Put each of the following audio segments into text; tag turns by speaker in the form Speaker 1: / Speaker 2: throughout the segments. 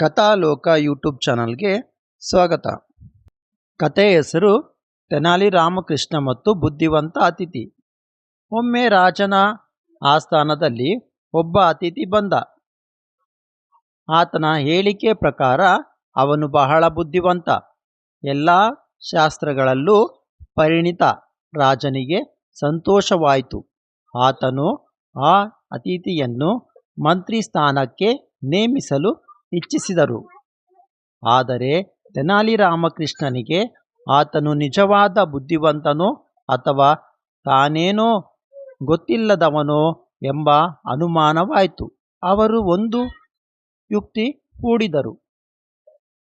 Speaker 1: ಕಥಾಲೋಕ YouTube ಚಾನಲ್ಗೆ ಸ್ವಾಗತ. ಕತೆ ಹೆಸರು ತೆನಾಲಿ ರಾಮಕೃಷ್ಣ ಮತ್ತು ಬುದ್ಧಿವಂತ ಅತಿಥಿ. ಒಮ್ಮೆ ರಾಜನ ಆಸ್ಥಾನದಲ್ಲಿ ಒಬ್ಬ ಅತಿಥಿ ಬಂದ. ಆತನ ಹೇಳಿಕೆ ಪ್ರಕಾರ ಅವನು ಬಹಳ ಬುದ್ಧಿವಂತ. ಎಲ್ಲ ಶಾಸ್ತ್ರಗಳಲ್ಲೂ ಪರಿಣಿತ ರಾಜನಿಗೆ ಸಂತೋಷವಾಯಿತು. ಆತನು ಆ ಅತಿಥಿಯನ್ನು ಮಂತ್ರಿ ಸ್ಥಾನಕ್ಕೆ ನೇಮಿಸಲು ಇಚ್ಛಿಸಿದರು. ಆದರೆ ತೆನಾಲಿ ರಾಮಕೃಷ್ಣನಿಗೆ ಆತನು ನಿಜವಾದ ಬುದ್ಧಿವಂತನೋ ಅಥವಾ ತಾನೇನೋ ಗೊತ್ತಿಲ್ಲದವನೋ ಎಂಬ ಅನುಮಾನವಾಯಿತು. ಅವರು ಒಂದು ಯುಕ್ತಿ ಹೂಡಿದರು.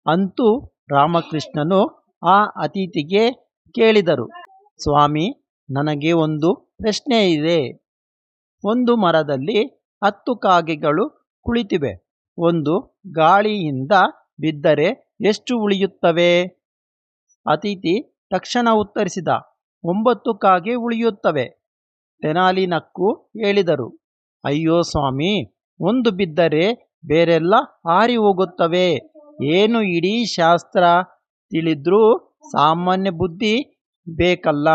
Speaker 1: ಅಂತೂ ರಾಮಕೃಷ್ಣನು ಆ ಅತಿಥಿಗೆ ಕೇಳಿದರು, ಸ್ವಾಮಿ, ನನಗೆ ಒಂದು ಪ್ರಶ್ನೆ ಇದೆ ಒಂದು ಮರದಲ್ಲಿ ಹತ್ತು ಕಾಗೆಗಳು ಕುಳಿತಿವೆ. ಒಂದು ಗಾಳಿಯಿಂದ ಬಿದ್ದರೆ ಎಷ್ಟು ಉಳಿಯುತ್ತವೆ? ಅತಿಥಿ ತಕ್ಷಣ ಉತ್ತರಿಸಿದ, ಒಂಬತ್ತು ಕಾಗೆ ಉಳಿಯುತ್ತವೆ ತೆನಾಲಿ ನಕ್ಕು ಹೇಳಿದರು. ಅಯ್ಯೋ ಸ್ವಾಮಿ, ಒಂದು ಬಿದ್ದರೆ ಬೇರೆಲ್ಲ ಹಾರಿ ಹೋಗುತ್ತವೆ. ಏನು ಇಡೀ ಶಾಸ್ತ್ರ ತಿಳಿದ್ರೂ ಸಾಮಾನ್ಯ ಬುದ್ಧಿ ಬೇಕಲ್ಲ.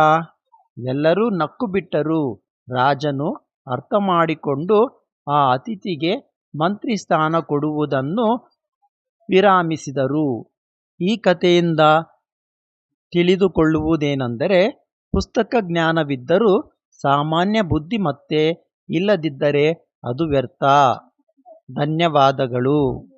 Speaker 1: ಎಲ್ಲರೂ ನಕ್ಕು ಬಿಟ್ಟರು. ರಾಜನು ಅರ್ಥ ಮಾಡಿಕೊಂಡು ಆ ಅತಿಥಿಗೆ ಮಂತ್ರಿ ಸ್ಥಾನ ಕೊಡುವುದನ್ನು ವಿರಾಮಿಸಿದರು. ಈ ಕಥೆಯಿಂದ ತಿಳಿದುಕೊಳ್ಳುವುದೇನೆಂದರೆ, ಪುಸ್ತಕ ಜ್ಞಾನವಿದ್ದರೂ ಸಾಮಾನ್ಯ ಬುದ್ಧಿಮತ್ತೆ ಇಲ್ಲದಿದ್ದರೆ ಅದು ವ್ಯರ್ಥ. ಧನ್ಯವಾದಗಳು.